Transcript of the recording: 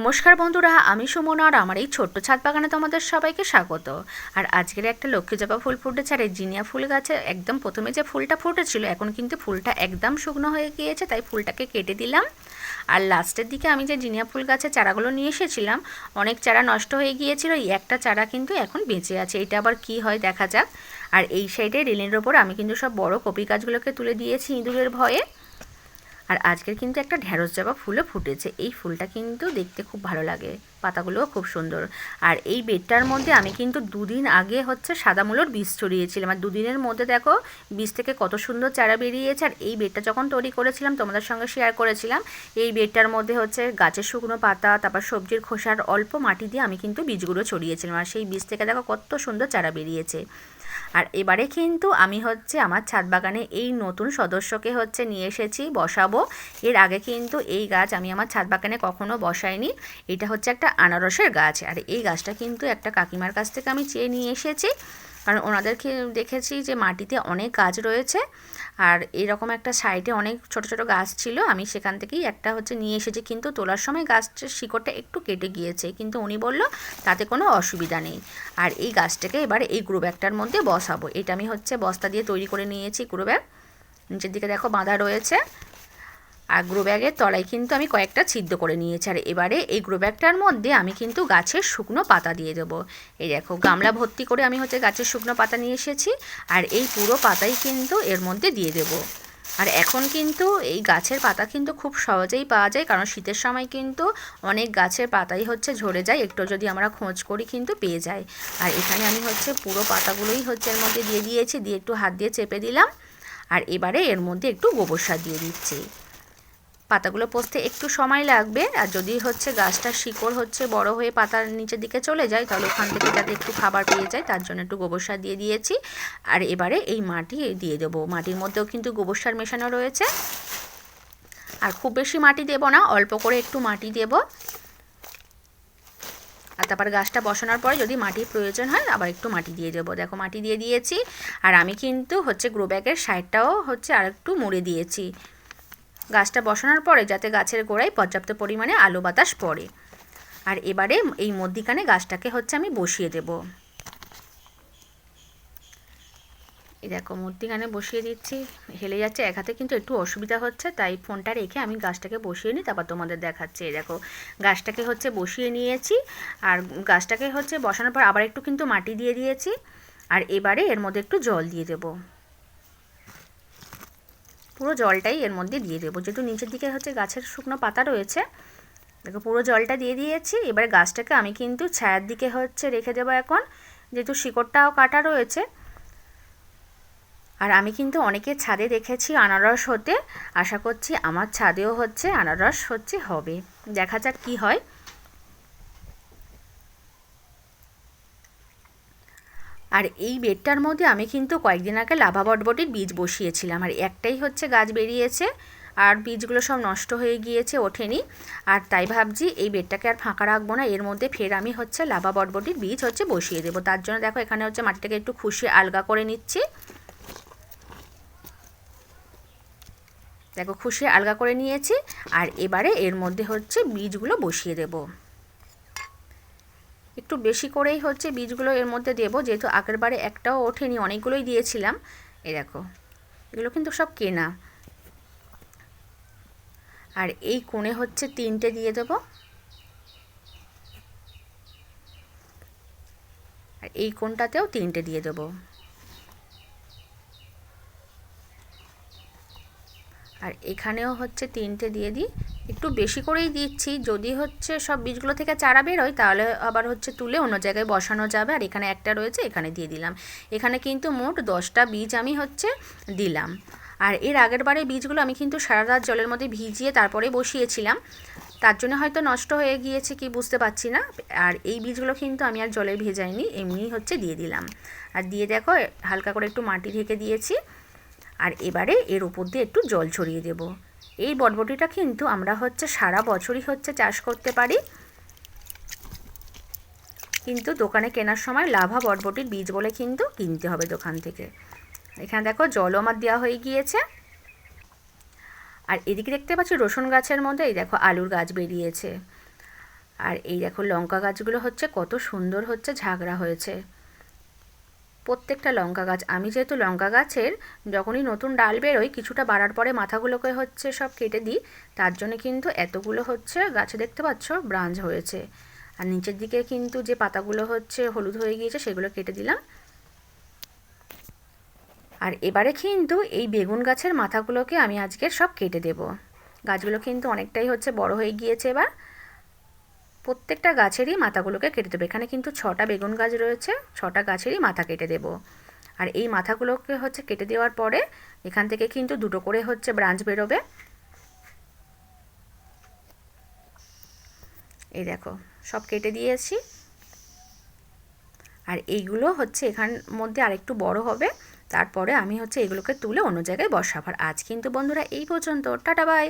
নমস্কার বন্ধুরা, আমি সুমন আর আমার এই ছোট্ট ছাদ বাগানে তোমাদের সবাইকে স্বাগত। আর আজকের একটা লক্ষ্মী জবা ফুল ফুটেছে, আর এই জিনিয়া ফুল গাছে একদম প্রথমে যে ফুলটা ফুটেছিল, এখন কিন্তু ফুলটা একদম শুকনো হয়ে গিয়েছে, তাই ফুলটাকে কেটে দিলাম। আর লাস্টের দিকে আমি যে জিনিয়া ফুল গাছের চারাগুলো নিয়ে এসেছিলাম, অনেক চারা নষ্ট হয়ে গিয়েছিল, এই একটা চারা কিন্তু এখন বেঁচে আছে, এটা আবার কি হয় দেখা যাক। আর এই সাইডে রেলিনের ওপর আমি কিন্তু সব বড় কপি গাছগুলোকে তুলে দিয়েছি ইঁদুরের ভয়ে। আর আজকের কিন্তু একটা ঢ্যাঁড়স জবা ফুলও ফুটেছে। এই ফুলটা কিন্তু দেখতে খুব ভালো লাগে। পাতাগুলোও খুব সুন্দর। আর এই বেডটার মধ্যে আমি কিন্তু দুদিন আগে হচ্ছে সাদা মূলোর বীজ ছড়িয়েছিলাম। আর দুদিনের মধ্যে দেখো বীজ থেকে কত সুন্দর চারা বেরিয়েছে। আর এই বেডটা যখন তৈরি করেছিলাম, তোমাদের সঙ্গে শেয়ার করেছিলাম, এই বেডটার মধ্যে হচ্ছে গাছের শুকনো পাতা, তারপর সবজির খোসার অল্প মাটি দিয়ে আমি কিন্তু বীজগুলো ছড়িয়েছিলাম। আর সেই বীজ থেকে দেখো কত সুন্দর চারা বেরিয়েছে। আর এবারে কিন্তু আমি হচ্ছে আমার ছাদ বাগানে এই নতুন সদস্যকে হচ্ছে নিয়ে এসেছি, বসাবো। এর আগে কিন্তু এই গাছ আমি আমার ছাদ বাগানে কখনো বসাইনি। এটা হচ্ছে একটা আনারসের গাছ। আর এই গাছটা কিন্তু একটা কাকিমার কাছ থেকে আমি চেয়ে নিয়ে এসেছি। কারণ ওনাদেরকে দেখেছি যে মাটিতে অনেক গাছ রয়েছে। আর এরকম একটা সাইডে অনেক ছোট ছোট গাছ ছিল। আমি সেখান থেকেই একটা হচ্ছে নিয়ে এসেছি। কিন্তু তোলার সময় গাছটার শিকড়টা একটু কেটে গিয়েছে। কিন্তু উনি বলল, তাতে কোনো অসুবিধা নেই। আর এই গাছটাকে এবার এই গ্রো ব্যাগটার মধ্যে বসাবো। এটা আমি হচ্ছে বস্তা দিয়ে তৈরি করে নিয়েছি গ্রো ব্যাগ। নিচের দিকে দেখো বাঁধা রয়েছে। আর গ্রো ব্যাগের তলায় কিন্তু আমি কয়েকটা ছিদ্র করে নিয়েছি। আর এবারে এই গ্রো ব্যাগটার মধ্যে আমি কিন্তু গাছের শুকনো পাতা দিয়ে দেবো। এই দেখো, গামলা ভর্তি করে আমি হচ্ছে গাছের শুকনো পাতা নিয়ে এসেছি। আর এই পুরো পাতাই কিন্তু এর মধ্যে দিয়ে দেবো। আর এখন কিন্তু এই গাছের পাতা কিন্তু খুব সহজেই পাওয়া যায়, কারণ শীতের সময় কিন্তু অনেক গাছের পাতাই হচ্ছে ঝরে যায়, একটু যদি আমরা খোঁজ করি কিন্তু পেয়ে যায়। আর এখানে আমি হচ্ছে পুরো পাতাগুলোই হচ্ছে এর মধ্যে দিয়ে দিয়েছি, দিয়ে একটু হাত দিয়ে চেপে দিলাম। আর এবারে এর মধ্যে একটু গোবর সার দিয়ে দিচ্ছি। পাতাগুলো পচতে একটু সময় লাগবে। আর যদি হচ্ছে গাছটার শিকড় হচ্ছে বড় হয়ে পাতার নিচের দিকে চলে যায়, তাহলে ওখান থেকে যাতে একটু খাবার পেয়ে যায়, তার জন্য একটু গোবর সার দিয়ে দিয়েছি। আর এবারে এই মাটি দিয়ে দেবো। মাটির মধ্যেও কিন্তু গোবর সার মেশানো রয়েছে। আর খুব বেশি মাটি দেব না, অল্প করে একটু মাটি দেব। আর তারপর গাছটা বসানোর পরে যদি মাটির প্রয়োজন হয়, আবার একটু মাটি দিয়ে দেবো। দেখো, মাটি দিয়ে দিয়েছি। আর আমি কিন্তু হচ্ছে গ্রো ব্যাগের সাইডটাও হচ্ছে আর একটু মুড়ে দিয়েছি। গাছটা বসানোর পরে যাতে গাছের গোড়ায় পর্যাপ্ত পরিমাণে আলো বাতাস পড়ে। আর এবারে এই মধ্যিখানে গাছটাকে হচ্ছে আমি বসিয়ে দেব। এই দেখো, মধ্যিখানে বসিয়ে দিচ্ছি। হেলে যাচ্ছে, এক হাতে কিন্তু একটু অসুবিধা হচ্ছে, তাই ফোনটা রেখে আমি গাছটাকে বসিয়ে নিই, তারপর তোমাদের দেখাচ্ছি। এই দেখো, গাছটাকে হচ্ছে বসিয়ে নিয়েছি, আর গাছটাকে হচ্ছে বসানোর পর আবার একটু কিন্তু মাটি দিয়ে দিয়েছি, আর এবারে এর মধ্যে একটু জল দিয়ে দেবো। পুরো জলটাই এর মধ্যে দিয়ে দেবো। যেহেতু নিচের দিকে হচ্ছে গাছের শুকনো পাতা রয়েছে, দেখো পুরো জলটা দিয়ে দিয়েছি। এবার গাছটাকে আমি কিন্তু ছায়ার দিকে হচ্ছে রেখে দেবো এখন। যেহেতু শিকড়টাও কাটা রয়েছে, আর আমি কিন্তু অনেকের ছাদে দেখেছি আনারস হতে। আশা করছি আমার ছাদেও হচ্ছে আনারস হচ্ছে হবে। দেখা যাক কি হয়। আর এই বেডটার মধ্যে আমি কিন্তু কয়েকদিন আগে লাভা বটবটির বীজ বসিয়েছিলাম। আর একটাই হচ্ছে গাছ বেরিয়েছে, আর বীজগুলো সব নষ্ট হয়ে গিয়েছে, ওঠেনি। আর তাই ভাবছি এই বেডটাকে আর ফাঁকা রাখব না, এর মধ্যে ফের আমি হচ্ছে লাভা বটবটির বীজ হচ্ছে বসিয়ে দেবো। তার জন্য দেখো এখানে হচ্ছে মাটিটাকে একটু খুশি আলগা করে নিচ্ছি। দেখো খুশি আলগা করে নিয়েছি, আর এবারে এর মধ্যে হচ্ছে বীজগুলো বসিয়ে দেবো। একটু বেশি করেই হচ্ছে বীজগুলো এর মধ্যে দেবো। যেহেতু আগের বারে একটাও ওঠেনি, অনেকগুলোই দিয়েছিলাম। এই দেখো, এগুলো কিন্তু সব কেনা। আর এই কোণে হচ্ছে তিনটে দিয়ে দেবো। আর এই কোণটাতেও তিনটে দিয়ে দেবো। আর এখানেও হচ্ছে তিনটে দিয়ে দিই। একটু বেশি করেই দিচ্ছি। যদি হচ্ছে সব বীজগুলো থেকে চারা বেরোয়, তাহলে আবার হচ্ছে তুলে অন্য জায়গায় বসানো যাবে। আর এখানে একটা রয়েছে, এখানে দিয়ে দিলাম। এখানে কিন্তু মোট দশটা বীজ আমি হচ্ছে দিলাম। আর এর আগের বারে বীজগুলো আমি কিন্তু সারা রাত জলের মধ্যে ভিজিয়ে তারপরে বসিয়েছিলাম। তার জন্য হয়তো নষ্ট হয়ে গিয়েছে কি বুঝতে পারছি না। আর এই বীজগুলো কিন্তু আমি আর জলে ভেজাইনি এমনি হচ্ছে দিয়ে দিলাম। আর দিয়ে দেখো, হালকা করে একটু মাটি ঢেকে দিয়েছি। আর এবারে এর উপর দিয়ে একটু জল ছড়িয়ে দেব। এই বটবটিটা কিন্তু আমরা হচ্ছে সারা বছরই হচ্ছে চাষ করতে পারি। কিন্তু দোকানে কেনার সময় লাভা বটবটির বীজ বলে কিন্তু কিনতে হবে দোকান থেকে। এখানে দেখো জলও আমার দেওয়া হয়ে গিয়েছে। আর এদিকে দেখতে পাচ্ছি রসুন গাছের মধ্যে এই দেখো আলুর গাছ বেরিয়েছে। আর এই দেখো লঙ্কা গাছগুলো হচ্ছে কত সুন্দর হচ্ছে ঝাগড়া হয়েছে। প্রত্যেকটা লঙ্কা গাছ। আমি যেহেতু লঙ্কা গাছের, যখনই নতুন ডাল বেরোয়, কিছুটা বাড়ার পরে মাথাগুলোকে হচ্ছে সব কেটে দিই। তার জন্য কিন্তু এতগুলো হচ্ছে গাছে দেখতে পাচ্ছ ব্রাঞ্চ হয়েছে। আর নিচের দিকে কিন্তু যে পাতাগুলো হচ্ছে হলুদ হয়ে গিয়েছে, সেগুলো কেটে দিলাম। আর এবারে কিন্তু এই বেগুন গাছের মাথাগুলোকে আমি আজকে সব কেটে দেব। গাছগুলো কিন্তু অনেকটাই হচ্ছে বড় হয়ে গিয়েছে এবার। প্রত্যেকটা গাছেরই মাথাগুলোকে কেটে দেবো। এখানে কিন্তু ছটা বেগুন গাছ রয়েছে, ছটা গাছেরই মাথা কেটে দেব। আর এই মাথাগুলোকে হচ্ছে কেটে দেওয়ার পরে এখান থেকে কিন্তু দুটো করে হচ্ছে ব্রাঞ্চ বেরোবে। এই দেখো, সব কেটে দিয়েছি। আর এইগুলো হচ্ছে এখান মধ্যে আরেকটু বড় হবে, তারপরে আমি হচ্ছে এগুলোকে তুলে অন্য জায়গায় বসাবো। আর আজ কিন্তু বন্ধুরা এই পর্যন্ত, টাটা, বাই।